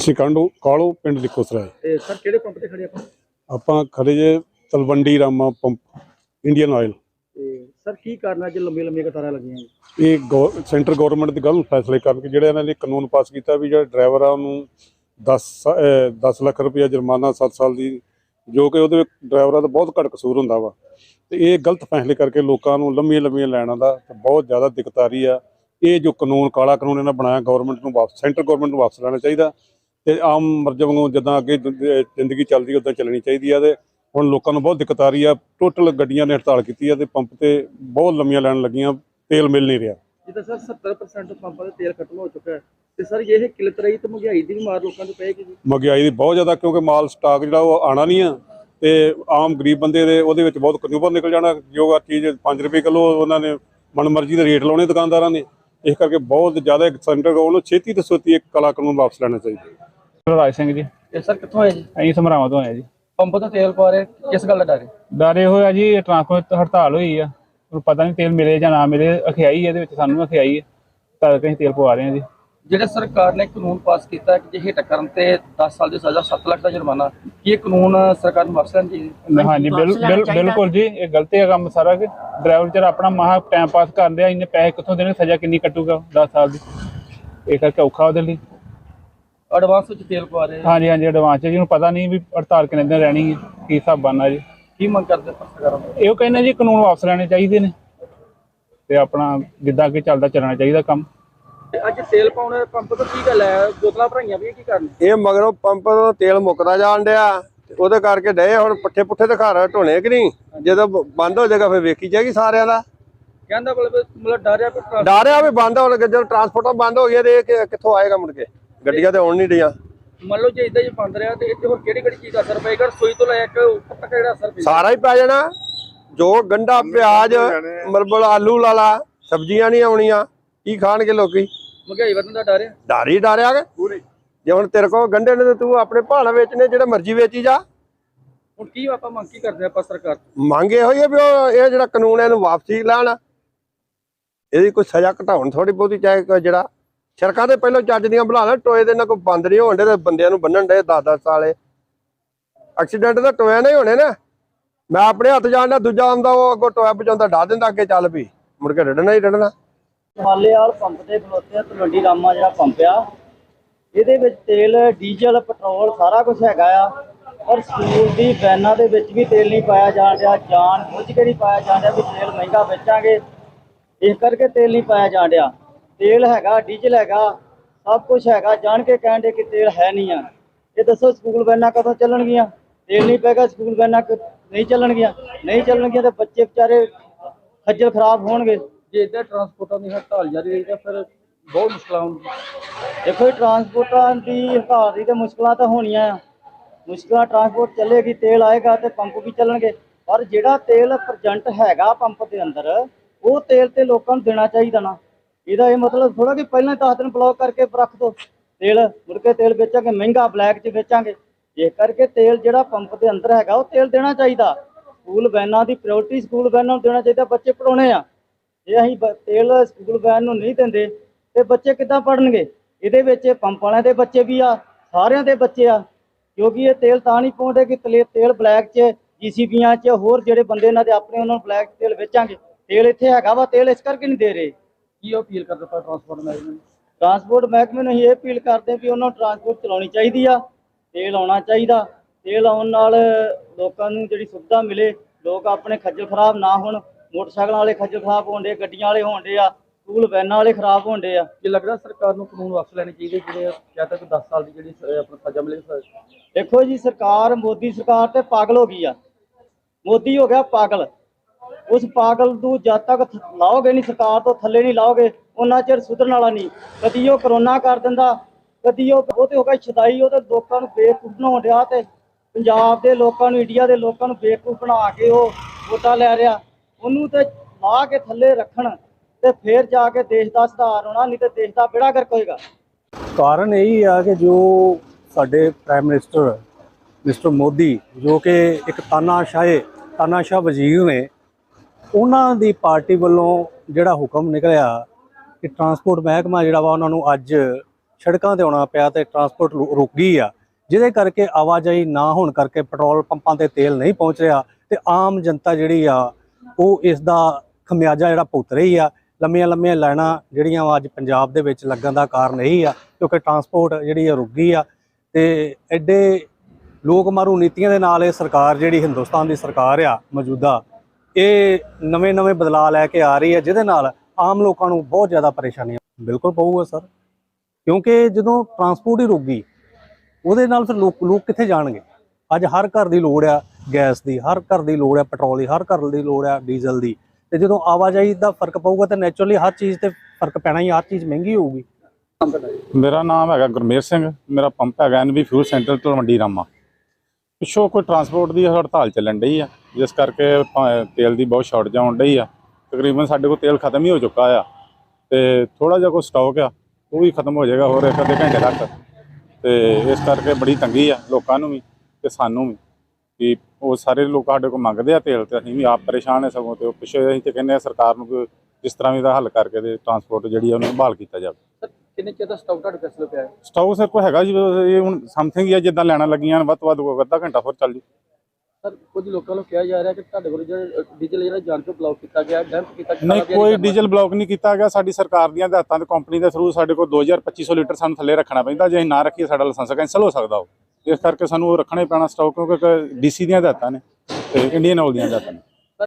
ਅਸੀਂ ਕਾਂਡੋ ਕਾਲੋ ਪਿੰਡ ਲਿਖੋਸਰਾ ਹੈ ਤੇ ਸਰ ਕਿਹੜੇ ਪੰਪ ਤੇ ਖੜੇ ਆਪਾਂ? ਆਪਾਂ ਖੜੇ ਜੇ Talwandi Rama pump Indian oil ਤੇ ਸਰ ਕੀ ਕਰਨਾ ਜੇ ਲੰਬੀ ਲੰਬੀਆਂ ਕਤਾਰਾਂ ਲੱਗੀਆਂ ਜੀ? ਇਹ ਗੌ- ਸੈਂਟਰ ਗਵਰਨਮੈਂਟ ਦੀ ਗੱਲ ਨੂੰ ਫੈਸਲੇ ਕਰਕੇ ਜਿਹੜੇ ਇਹਨਾਂ ਨੇ ਕਾਨੂੰਨ ਪਾਸ ਕੀਤਾ ਵੀ ਜਿਹੜਾ ਡਰਾਈਵਰ ਆ ਉਹਨੂੰ 10 10 ਲੱਖ ਰੁਪਇਆ ਜੁਰਮਾਨਾ 7 ਸਾਲ ਦੀ ਜੋ ਕਿ ਉਹਦੇ ਵਿੱਚ ਡਰਾਈਵਰਾਂ ਦਾ ਬਹੁਤ ਘੱਟ ਕਸੂਰ ਹੁੰਦਾ ਵਾ। ਤੇ ਇਹ ਗਲਤ ਫੈਸਲੇ ਕਰਕੇ ਲੋਕਾਂ ਨੂੰ ਲੰਮੀਆਂ ਲੰਮੀਆਂ ਲਾਈਨਾਂ ਦਾ ਤੇ ਬਹੁਤ ਜ਼ਿਆਦਾ ਦਿੱਕਤ ਆ ਰਹੀ ਆ। ਇਹ ਜੋ ਕਾਨੂੰਨ ਕਾਲਾ ਕਾਨੂੰਨ ਇਹਨਾਂ ਬਣਾਇਆ ਗਵਰਨਮੈਂਟ ਨੂੰ ਵਾਪਸ ਸੈਂਟਰ ਗਵਰਨਮੈਂਟ ਨੂੰ ਵਾਪਸ ਲੈਣਾ ਚਾਹੀਦਾ। ਤੇ ਆਮ ਮਰਜ਼ੀ ਵਾਂਗੂ ਜਿੱਦਾਂ ਅੱਗੇ ਜ਼ਿੰਦਗੀ ਚੱਲਦੀ ਉਦਾਂ ਚੱਲਣੀ ਚਾਹੀਦੀ ਆ ਤੇ ਹੁਣ ਲੋਕਾਂ ਨੂੰ ਬਹੁਤ ਦਿੱਕਤ ਆ ਰਹੀ ਆ। ਟੋਟਲ ਗੱਡੀਆਂ ਨੇ ਹੜਤਾਲ ਕੀਤੀ ਆ ਤੇ ਪੰਪ ਤੇ ਬਹੁਤ ਲੰਮੀਆਂ ਲਾਈਨ ਲੱਗੀਆਂ ਤੇਲ ਮਿਲ ਨਹੀਂ ਰਿਹਾ। ਜਿੱਦਾਂ ਸਰ 70% ਪੰਪਾਂ ਦੇ ਤੇਲ ਖਤਮ ਹੋ ਚੁੱਕਾ ਹੈ ਤੇ ਸਰ ਇਹ ਕਿਲਤ ਰਹੀ ਤੇ ਮਹਿੰਗਾਈ ਦੀ ਮਾਰ ਲੋਕਾਂ ਤੇ ਪਏਗੀ ਜੀ? ਮਹਿੰਗਾਈ ਦੀ ਬਹੁਤ ਜ਼ਿਆਦਾ ਕਿਉਂਕਿ ਮਾਲ ਸਟਾਕ ਜਿਹੜਾ ਉਹ ਆਣਾ ਨਹੀਂ ਆ ਤੇ ਆਮ ਗਰੀਬ ਬੰਦੇ ਦੇ ਉਹਦੇ ਵਿੱਚ ਬਹੁਤ ਕੰਜ਼ੂਮਰ ਨਿਕਲ ਜਾਣਾ। ਜੋ ਆ ਚੀਜ਼ 5 ਰੁਪਏ ਕਿਲੋ ਉਹਨਾਂ ਨੇ ਮਨਮਰਜ਼ੀ ਦੇ ਰੇਟ ਲਾਉਣੇ ਦੁਕਾਨਦਾਰਾਂ ਨੇ। ਇਸ ਕਰਕੇ ਬਹੁਤ ਜ਼ਿਆਦਾ ਸੈਂਟਰ ਉਹਨੂੰ ਛੇਤੀ ਤੋਂ ਛੇਤੀ ਇੱਕ ਕਲਾ ਕਾਨੂੰਨ ਵਾਪਸ ਲੈਣਾ ਚਾਹੀਦਾ ਰਾਜ ਸਿੰਘ ਜੀ। ਤੇ ਸਰ ਕਿੱਥੋਂ ਆਏ ਜੀ? ਅਸੀਂ ਸਮਰਾਵਾਂ ਤੋਂ ਆਏ ਹਾਂ ਜੀ। ਪੰਪ ਤੋਂ ਤੇਲ ਪਾ ਰਹੇ ਕਿਸ ਗੱਲ ਦਾ ਡਰ ਹੈ? ਡਰੇ ਹੋਇਆ ਜੀ ਟਰਾਂਸਪੋਰਟ ਹੜਤਾਲ ਹੋਈ ਆ। ਪਤਾ ਨਹੀਂ ਤੇਲ ਮਿਲੇ ਜਾਂ ਨਾ ਮਿਲੇ ਅਖਿਆਈ ਇਹਦੇ ਵਿੱਚ ਸਾਨੂੰ ਅਖਿਆਈ ਹੈ। ਤਾਂ ਕਰਕੇ ਅਸੀਂ ਤੇਲ ਪਵਾ ਰਹੇ ਹਾਂ ਜੀ। ਜਿਹੜੇ ਸਰਕਾਰ ਨੇ ਕਾਨੂੰਨ ਪਾਸ ਕੀਤਾ ਹੈ ਕਿ ਜੇ ਹਿੱਟ ਕਰਨ ਤੇ 10 ਸਾਲ ਦੀ ਸਜ਼ਾ 7 ਲੱਖ ਦਾ ਜੁਰਮਾਨਾ ਕੀ ਇਹ ਕਾਨੂੰਨ ਸਰਕਾਰ ਨੂੰ ਵਾਪਸ ਲੈਣ ਜੀ ਹਾਂਜੀ ਬਿਲ- ਬਿਲ- ਬਿਲਕੁਲ ਜੀ। ਇਹ ਗਲਤੀ ਹੈ ਕੰਮ ਸਾਰਾ ਕਿ ਡਰਾਈਵਰ ਵਿਚਾਰਾ ਆਪਣਾ ਮਹਾ ਟਾਈਮ ਪਾਸ ਕਰ ਰਿਹਾ ਇੰਨੇ ਪੈਸੇ ਕਿੱਥੋਂ ਦੇਣੇ ਸਜ਼ਾ ਕਿੰਨੀ ਕੱਟੂਗਾ 10 ਸਾਲ ਦੀ? ਇਹ ਕਰਕੇ ਔਖਾ ਉਹਦੇ ਲਈ। ਐਡਵਾਂਸ ਵਿੱਚ ਤੇਲ ਪਵਾ ਰਹੇ ਹਾਂਜੀ ਹਾਂਜੀ ਐਡਵਾਂਸ ਜੀ ਨੂੰ ਪਤਾ ਨਹੀਂ ਵੀ ਹੜਤਾਲ ਕਿੰਨੇ ਦਿਨ ਰਹਿਣੀ ਹੈ ਕੀ ਹਿਸਾਬ ਬਣਨਾ ਜੀ। ਕੀ ਮੰਗ ਕਰਦੇ ਸਰਕਾਰਾਂ? ਇਹੋ ਕਹਿੰਦੇ ਜੀ ਕਾਨੂੰਨ ਵਾਪਸ ਲੈਣੇ ਚਾਹੀਦੇ ਨੇ। ਤੇ ਆਪਣਾ ਜਿੱਦਾਂ ਕਿ ਚੱਲਦਾ ਚੱਲਣਾ ਚਾਹੀਦਾ ਕੰਮ। ਅੱਜ ਤੇਲ ਪਾਉਣ ਪੰਪ ਤੋਂ ਕੀ ਗੱਲ ਹੈ? ਬੋਤਲਾਂ ਭਰਾਈਆਂ ਵੀ ਕੀ ਕਰਨ? ਇਹ ਮਗਰੋਂ ਪੰਪ ਤੋਂ ਤੇਲ ਮੁੱਕਦਾ ਜਾਣ ਡਿਆ। ਉਹਦੇ ਕਰਕੇ ਡਏ ਹੁਣ ਪੱਠੇ ਪੁੱਠੇ ਤੇ ਘਰ ਢੋਣੇ ਕਿ ਨਹੀਂ? ਜਦੋਂ ਬੰਦ ਹੋ ਜਾਏਗਾ ਫਿਰ ਵੇਖੀ ਜਾਏਗੀ ਸਾਰਿਆਂ ਦਾ। ਕਹਿੰਦਾ ਮਤਲਬ ਮਤਲਬ ਡਰ ਰਿਹਾ ਪਰ ਡਾਰਿਆ ਵੀ ਬੰਦ ਹੋਣ ਜਦੋਂ ਟਰਾਂਸਪੋਰਟਾਂ ਬੰਦ ਹੋ ਗਿਆ ਤੇ ਕਿੱਥੋਂ ਆਏਗਾ ਮੁੜ ਕੇ? ਗੱਡੀਆਂ ਤੇ ਆਉਣ ਨਹੀਂ ਡੀਆਂ ਮੰਨ ਲਓ ਜੇ ਇਦਾਂ ਹੀ ਬੰਦ ਰਿਹਾ ਤੇ ਇੱਥੇ ਹੋਰ ਕਿਹੜੀ ਕਿਹੜੀ ਚੀਜ਼ ਦਾ ਅਸਰ ਪਏਗਾ? ਰਸੋਈ ਤੋਂ ਲੈ ਕੇ ਉੱਪਰ ਤੱਕ ਜਿਹੜਾ ਅਸਰ ਪਏਗਾ? ਸਾਰਾ ਹੀ ਪੈ ਜਾਣਾ। ਜੋ ਗੰਡਾ ਪਿਆਜ਼ ਮਰਬਲ ਆਲੂ ਲਾਲਾ ਸਬਜ਼ੀਆਂ ਨਹੀਂ ਆਉਣੀਆਂ। ਕੀ ਖਾਣਗੇ ਲੋਕੀ? ਮਹਿੰਗਾਈ ਵਧਣ ਦਾ ਡਰ ਹੈ ਡਰ ਹੀ ਪੂਰੀ। ਜੇ ਹੁਣ ਤੇਰੇ ਕੋਲ ਗੰਡੇ ਨੇ ਤੇ ਤੂੰ ਆਪਣੇ ਭਾਣਾ ਵੇਚਨੇ ਜਿਹੜੇ ਮਰਜ਼ੀ ਵੇਚੀ ਜਾ। ਹੁਣ ਕੀ ਆਪਾਂ ਮੰਗ ਕੀ ਕਰਦੇ ਆਪਾਂ ਸਰਕਾਰ? ਮੰਗ ਇਹੋ ਹੀ ਹੈ ਵੀ ਉਹ ਇਹ ਜਿਹੜਾ ਕਾਨੂੰਨ ਹੈ ਇਹਨੂੰ ਵਾਪਸੀ ਲੈਣ। ਇਹਦੀ ਕੋਈ ਸਜ਼ਾ ਘਟਾਉਣ ਥੋੜੀ ਬਹੁਤੀ ਚਾਹੇ ਜਿਹੜਾ ਸੜਕਾਂ ਤੇ ਪਹਿਲਾਂ ਚੱਜ ਦੀਆਂ ਬਣਾ ਲੈਣ ਟੋਏ ਦੇ ਨਾਲ ਕੋਈ ਬੰਦ ਨਹੀਂ ਹੋਣ ਦੇ ਤੇ ਬੰਦਿਆਂ ਨੂੰ ਬੰਨਣ ਦੇ 10-10 ਸਾਲੇ। ਐਕਸੀਡੈਂਟ ਤਾਂ ਟੋਇਆ ਨਹੀਂ ਹੋਣੇ ਨਾ। ਮੈਂ ਆਪਣੇ ਹੱਥ ਜਾਣਦਾ ਦੂਜਾ ਆਉਂਦਾ ਉਹ ਅੱਗੋਂ ਟੋਇਆ ਬਚਾਉਂਦਾ ਢਾ ਦਿੰਦਾ ਅੱਗੇ ਚੱਲ ਵੀ। ਮੁੜ ਕੇ ਡੱਡਣਾ ਹੀ ਡੱਡਣਾ। ਮਾਲੇਵਾਲ ਪੰਪ ਤੇ ਖਲੋਤੇ ਤਲਵੰਡੀ ਰਾਮਾ ਜਿਹੜਾ ਪੰਪ ਆ। ਇਹਦੇ ਵਿੱਚ ਤੇਲ, ਡੀਜ਼ਲ, ਪੈਟਰੋਲ ਸਾਰਾ ਕੁਝ ਹੈਗਾ ਆ। ਪਰ ਸਕੂਲ ਦੀ ਵੈਨਾਂ ਦੇ ਵਿੱਚ ਵੀ ਤੇਲ ਨਹੀਂ ਪਾਇਆ ਜਾਣ ਰਿਹਾ ਜਾਣ ਬੁੱਝ ਕੇ ਨਹੀਂ ਪਾਇਆ ਜਾਣ ਰਿਹਾ ਵੀ ਤੇਲ ਮਹਿੰਗਾ ਵੇਚਾਂਗੇ। ਇਸ ਕਰਕੇ ਤੇਲ ਨਹੀਂ ਪਾਇਆ ਜਾਣ ਰਿਹਾ ਤੇਲ ਹੈਗਾ, ਡੀਜ਼ਲ ਹੈਗਾ, ਸਭ ਕੁਝ ਹੈਗਾ। ਜਾਣ ਕੇ ਕਹਿਣ ਦੇ ਕਿ ਤੇਲ ਹੈ ਨਹੀਂ ਆ। ਇਹ ਦੱਸੋ ਸਕੂਲ ਵੈਨਾਂ ਕਦੋਂ ਚੱਲਣਗੀਆਂ? ਤੇਲ ਨਹੀਂ ਪੈਗਾ ਸਕੂਲ ਵੈਨਾਂ ਨਹੀਂ ਚੱਲਣਗੀਆਂ। ਨਹੀਂ ਚੱਲਣਗੀਆਂ ਤਾਂ ਬੱਚੇ ਵਿਚਾਰੇ ਖੱਜਲ ਖਰਾਬ ਹੋਣਗੇ। ਜੇ ਇਦਾਂ ਟਰਾਂਸਪੋਰਟਾਂ ਦੀ ਹੜਤਾਲ ਜਾਰੀ ਰਹੀ ਤਾਂ ਫਿਰ ਬਹੁਤ ਮੁਸ਼ਕਲਾਂ ਹੋਣਗੀਆਂ ਦੇਖੋ ਜੀ ਟਰਾਂਸਪੋਰਟਾਂ ਦੀ ਹੜਤਾਲ ਦੀ ਤੇ ਮੁਸ਼ਕਲਾਂ ਤਾਂ ਹੋਣੀਆਂ ਆ। ਮੁਸ਼ਕਲਾਂ ਟਰਾਂਸਪੋਰਟ ਚੱਲੇਗੀ, ਤੇਲ ਆਏਗਾ ਤੇ ਪੰਪ ਵੀ ਚੱਲਣਗੇ। ਪਰ ਜਿਹੜਾ ਤੇਲ ਪ੍ਰਜੈਂਟ ਹੈਗਾ ਪੰਪ ਦੇ ਅੰਦਰ, ਉਹ ਤੇਲ ਤੇ ਲੋਕਾਂ ਨੂੰ ਦੇਣਾ ਚਾਹੀਦਾ ਨਾ। ਇਹਦਾ ਇਹ ਮਤਲਬ ਥੋੜਾ ਕਿ ਪਹਿਲਾਂ ਹੀ 10 ਦਿਨ ਬਲੌਕ ਕਰਕੇ ਰੱਖ ਦੋ। ਤੇਲ, ਮੁੜ ਕੇ ਤੇਲ ਵੇਚਾਂਗੇ, ਮਹਿੰਗਾ ਬਲੈਕ 'ਚ ਵੇਚਾਂਗੇ। ਇਸ ਕਰਕੇ ਤੇਲ ਜਿਹੜਾ ਪੰਪ ਦੇ ਅੰਦਰ ਹੈਗਾ, ਉਹ ਤੇਲ ਦੇਣਾ ਚਾਹੀਦਾ। ਸਕੂਲ ਵੈਨਾਂ ਦੀ ਪ੍ਰਾਇੋਰਟੀ ਸਕੂਲ ਵੈਨਾਂ ਨੂੰ ਦੇਣਾ ਚਾਹੀਦਾ, ਬੱਚੇ ਪੜਾਉਣੇ ਆ। ਜੇ ਅਸੀਂ ਬ- ਤੇਲ ਸਕੂਲ ਵੈਨ ਨੂੰ ਨਹੀਂ ਦਿੰਦੇ ਤੇ ਬੱਚੇ ਕਿੱਦਾਂ ਪੜਨਗੇ ਇਹਦੇ ਵਿੱਚ ਪੰਪ ਵਾਲਿਆਂ ਦੇ ਬੱਚੇ ਵੀ ਆ ਸਾਰਿਆਂ ਦੇ ਬੱਚੇ ਆ ਕਿਉਂਕਿ ਇਹ ਤੇਲ ਤਾਂ ਨਹੀਂ ਪਾਉਂਦੇ ਕਿ ਤਲੇ- ਤੇਲ ਬਲੈਕ 'ਚ ਜੀਸੀਬੀਆਂ 'ਚ ਹੋਰ ਜਿਹੜੇ ਬੰਦੇ ਇਹਨਾਂ ਦੇ ਆਪਣੇ ਉਹਨਾਂ ਨੂੰ ਬਲੈਕ ਤੇਲ ਵੇਚਾਂਗੇ। ਤੇਲ ਇੱਥੇ ਹੈਗਾ ਵਾ ਤੇਲ ਇਸ ਕਰਕੇ ਨਹੀਂ ਦੇ ਰਹੇ। ਕੀ ਅਪੀਲ ਕਰਦੇ ਆਪਾਂ ਟਰਾਂਸਪੋਰਟ ਮੈਨੇਜਮੈਂਟ ਨੂੰ? ਟਰਾਂਸਪੋਰਟ ਮਹਿਕਮੇ ਨੂੰ ਅਸੀਂ ਇਹ ਅਪੀਲ ਕਰਦੇ ਹਾਂ ਵੀ ਉਹਨਾਂ ਨੂੰ ਟਰਾਂਸਪੋਰਟ ਚਲਾਉਣੀ ਚਾਹੀਦੀ ਆ ਤੇਲ ਆਉਣਾ ਚਾਹੀਦਾ। ਤੇਲ ਆਉਣ ਨਾਲ ਲੋਕਾਂ ਨੂੰ ਜਿਹੜੀ ਸੁਵਿਧਾ ਮਿਲੇ ਲੋਕ ਆਪਣੇ ਖੱਜਲ ਖਰਾਬ ਨਾ ਹੋਣ। ਮੋਟਰਸਾਈਕਲਾਂ ਵਾਲੇ ਖੱਜਲ ਖਰਾਬ ਹੋਣ ਦੇ ਗੱਡੀਆਂ ਵਾਲੇ ਹੋਣ ਦੇ ਆ ਸਕੂਲ ਵੈਨਾਂ ਵਾਲੇ ਖਰਾਬ ਹੋਣ ਦੇ ਆ। ਜੇ ਲੱਗਦਾ ਸਰਕਾਰ ਨੂੰ ਕਾਨੂੰਨ ਵਾਪਸ ਲੈਣੇ ਚਾਹੀਦੇ ਜਿਹੜੇ ਕਹਿੰਦਾ ਕਿ 10 ਸਾਲ ਦੀ ਜਿਹੜੀ ਸ- ਆਪਣਾ ਸਜ਼ਾ ਮਿਲੇ ਦੇਖੋ ਜੀ ਸਰਕਾਰ ਮੋਦੀ ਸਰਕਾਰ ਤੇ ਪਾਗਲ ਹੋ ਗਈ ਆ। ਮੋਦੀ ਹੋ ਗਿਆ ਪਾਗਲ। ਉਸ ਪਾਗਲ ਨੂੰ ਜਦ ਤੱਕ ਥ- ਲਾਓਗੇ ਨਹੀਂ ਸਰਕਾਰ ਤੋਂ ਥੱਲੇ ਨਹੀਂ ਲਾਓਗੇ ਉਹਨਾਂ ਚਿਰ ਸੁਧਰਨ ਵਾਲਾ ਨਹੀਂ। ਕਦੀ ਉਹ ਕਰੋਨਾ ਕਰ ਦਿੰਦਾ ਕਦੀ ਉਹ ਉਹ ਤੇ ਹੋ ਗਿਆ ਛਦਾਈ ਉਹ ਤੇ ਲੋਕਾਂ ਨੂੰ ਬੇਵਕੂਫ ਬਣਾਉਣ ਡਿਆ ਤੇ ਪੰਜਾਬ ਦੇ ਲੋਕਾਂ ਨੂੰ ਇੰਡੀਆ ਦੇ ਲੋਕਾਂ ਨੂੰ ਬੇਵਕੂਫ ਬਣਾ ਕੇ ਉਹ ਵੋਟਾਂ ਲੈ ਰਿਹਾ। ਉਹਨੂੰ ਤੇ ਲਾ ਕੇ ਥੱਲੇ ਰੱਖਣ ਤੇ ਫੇਰ ਜਾ ਕੇ ਦੇਸ਼ ਦਾ ਸੁਧਾਰ ਹੋਣਾ, ਨਹੀਂ ਤੇ ਦੇਸ਼ ਦਾ ਬੇੜਾ ਗਰਕ ਹੋਏਗਾ। ਕਾਰਨ ਇਹੀ ਆ ਕਿ ਜੋ ਸਾਡੇ ਪ੍ਰਾਈਮ ਮਿਨਿਸਟਰ ਮਿਸਟਰ ਮੋਦੀ ਜੋ ਕਿ ਇੱਕ ਤਾਨਾਸ਼ਾਹ ਤਾਨਾਸ਼ਾਹ ਵਜ਼ੀਰ ਨੇ, ਉਹਨਾਂ ਦੀ ਪਾਰਟੀ ਵੱਲੋਂ ਜਿਹੜਾ ਹੁਕਮ ਨਿਕਲਿਆ ਕਿ ਟਰਾਂਸਪੋਰਟ ਮਹਿਕਮਾ ਜਿਹੜਾ ਵਾ ਉਹਨਾਂ ਨੂੰ ਅੱਜ ਸੜਕਾਂ ਤੇ ਆਉਣਾ ਪਿਆ ਤੇ ਟਰਾਂਸਪੋਰਟ ਰੁ- ਰੁਕ ਗਈ ਆ, ਜਿਹਦੇ ਕਰਕੇ ਆਵਾਜਾਈ ਨਾ ਹੋਣ ਕਰਕੇ ਪੈਟਰੋਲ ਪੰਪਾਂ ਤੇ ਤੇਲ ਨਹੀਂ ਪਹੁੰਚ ਰਿਹਾ ਤੇ ਆਮ ਜਨਤਾ ਜਿਹੜੀ ਆ ਉਹ ਇਸ ਦਾ ਖਮਿਆਜਾ ਜਿਹੜਾ ਭੁਗਤ ਰਹੀ ਆ, ਲੰਮੀਆਂ ਲੰਮੀਆਂ ਲਾਈਨਾਂ ਜਿਹੜੀਆਂ ਵਾ ਅੱਜ ਪੰਜਾਬ ਦੇ ਵਿੱਚ ਲੱਗਣ ਦਾ ਕਾਰਨ ਇਹੀ ਆ, ਕਿਉਂਕਿ ਟਰਾਂਸਪੋਰਟ ਜਿਹੜੀ ਆ ਰੁਕ ਗਈ ਆ ਤੇ ਐਡੇ ਲੋਕ ਮਾਰੂ ਨੀਤੀਆਂ ਦੇ ਨਾਲ ਇਹ ਸਰਕਾਰ ਜਿਹੜੀ ਹਿੰਦੁਸਤਾਨ ਦੀ ਸਰਕਾਰ ਆ ਮੌਜੂਦਾ, ਇਹ ਨਵੇਂ ਨਵੇਂ ਬਦਲਾਅ ਲੈ ਕੇ ਆ ਰਹੀ ਹੈ ਜਿਹਦੇ ਨਾਲ ਆਮ ਲੋਕਾਂ ਨੂੰ ਬਹੁਤ ਜ਼ਿਆਦਾ ਪਰੇਸ਼ਾਨੀਆਂ ਬਿਲਕੁਲ ਪਊਗਾ ਸਰ, ਕਿਉਂਕਿ ਜਦੋਂ ਟਰਾਂਸਪੋਰਟ ਹੀ ਰੁਕ ਗਈ, ਉਹਦੇ ਨਾਲ ਫਿਰ ਲੋਕ ਲੋਕ ਕਿੱਥੇ ਜਾਣਗੇ? ਅੱਜ ਹਰ ਘਰ ਦੀ ਲੋੜ ਆ ਗੈਸ ਦੀ, ਹਰ ਘਰ ਦੀ ਲੋੜ ਹੈ ਪੈਟਰੋਲ ਦੀ, ਹਰ ਘਰ ਦੀ ਲੋੜ ਹੈ ਡੀਜ਼ਲ ਦੀ। ਤੇ ਜਦੋਂ ਆਵਾਜਾਈ ਦਾ ਫ਼ਰਕ ਪਊਗਾ ਤਾਂ ਨੇਚਰਲੀ ਹਰ ਚੀਜ਼ ਤੇ ਫ਼ਰਕ ਪੈਣਾ ਹੀ ਹਰ ਚੀਜ਼ ਮਹਿੰਗੀ ਹੋਊਗੀ। ਮੇਰਾ ਨਾਮ ਹੈਗਾ ਗੁਰਮੇਰ ਸਿੰਘ, ਮੇਰਾ ਪੰਪ ਹੈਗਾ N V fuel centre, Talwandi Rama. ਪਿੱਛੋਂ ਕੋਈ ਟਰਾਂਸਪੋਰਟ ਦੀ ਹੜਤਾਲ ਚੱਲਣ ਡਈ ਆ, ਜਿਸ ਕਰਕੇ ਤੇਲ ਦੀ ਬਹੁਤ ਸ਼ਾਰਟੇਜ ਆਉਣ ਡਈ ਆ, ਤਕਰੀਬਨ ਸਾਡੇ ਕੋਲ ਤੇਲ ਖਤਮ ਹੀ ਹੋ ਚੁੱਕਾ ਆ, ਤੇ ਥੋੜਾ ਜਿਹਾ ਕੋਈ ਸਟਾਕ ਆ, ਉਹ ਵੀ ਖਤਮ ਹੋ ਜਾਏਗਾ ਹੋਰ ਇੱਕ ਅੱਧੇ ਘੰਟੇ ਤੱਕ। ਤੇ ਇਸ ਕਰਕੇ ਬੜੀ ਤੰਗੀ ਆ ਲੋਕਾਂ ਨੂੰ ਵੀ ਤੇ ਸਾਨੂੰ ਵੀ। ਕਿ ਉਹ ਸਾਰੇ ਲੋਕ ਸਾਡੇ ਕੋਲ ਮੰਗਦੇ ਆ ਤੇਲ ਤੇ ਅਸੀਂ ਵੀ ਆਪ ਪਰੇਸ਼ਾਨ ਹੈ ਸਗੋਂ ਤੇ ਉਹ ਪਿੱਛੇ ਅਸੀਂ ਤੇ ਕਹਿੰਦੇ ਆ ਸਰਕਾਰ ਨੂੰ ਕਿ ਜਿਸ ਤਰ੍ਹਾਂ ਵੀ ਦਾ ਹੱਲ ਕਰਕੇ ਤੇ ਟਰਾਂਸਪੋਰਟ ਜਿਹੜੀ ਆ ਉਹਨੂੰ ਬਹਾਲ ਕੀਤਾ ਜਾਵੇ। ਕਿੰਨੇ ਚਿਰ ਦਾ ਸਟਾਕ ਤੁਹਾਡੇ ਕੋਲ ਪਿਆ ਹੈ? ਸਟਾਕ ਸਰ ਕੋਲ ਹੈਗਾ ਜੀ ਇਹ ਹੁਣ ਸਮਥਿੰਗ ਹੀ ਆ ਜਿੱਦਾਂ ਲੈਣਾ ਲੱਗੀਆਂ ਵੱਧ ਤੋਂ ਵੱਧ ਕੋਈ ਅੱਧਾ ਘੰਟਾ ਹੋਰ ਚੱਲ ਜੂ ਸਰ ਕੁਝ ਲੋਕਾਂ ਨੂੰ ਕਿਹਾ ਜਾ ਰਿਹਾ ਕਿ ਤੁਹਾਡੇ ਕੋਲ ਜਿਹੜਾ ਡੀਜ਼ਲ ਜਿਹੜਾ ਜਾਣ ਕੇ ਬਲੌਕ ਕੀਤਾ ਗਿਆ ਡੈਂਪ ਕੀਤਾ ਗਿਆ ਨਹੀਂ ਕੋਈ ਡੀਜ਼ਲ ਬਲੌਕ ਨਹੀਂ ਕੀਤਾ ਗਿਆ। ਸਾਡੀ ਸਰਕਾਰ ਦੀਆਂ ਹਦਾਇਤਾਂ ਤੇ ਕੰਪਨੀ ਦੇ ਥਰੂ ਸਾਡੇ ਕੋਲ 2250 ਲੀਟਰ ਸਾਨੂੰ ਥੱਲੇ ਰੱਖਣਾ ਪੈਂਦਾ। ਜੇ ਅਸੀਂ ਨਾ ਰੱਖੀਏ ਸਾਡਾ ਲਾਇਸੈਂਸ ਕੈਂਸਲ ਹੋ ਸਕਦਾ ਉਹ। ਇਸ ਕਰਕੇ ਸਾਨੂੰ ਉਹ ਰੱਖਣਾ ਹੀ ਪੈਣਾ ਸਟਾਕ ਕਿਉਂਕਿ ਡੀਸੀ ਦੀਆਂ ਹਦਾਇਤਾਂ ਨੇ ਤੇ ਇੰਡੀਅਨ ਆਇਲ ਦੀਆਂ ਹਦਾਇਤਾਂ ਨੇ।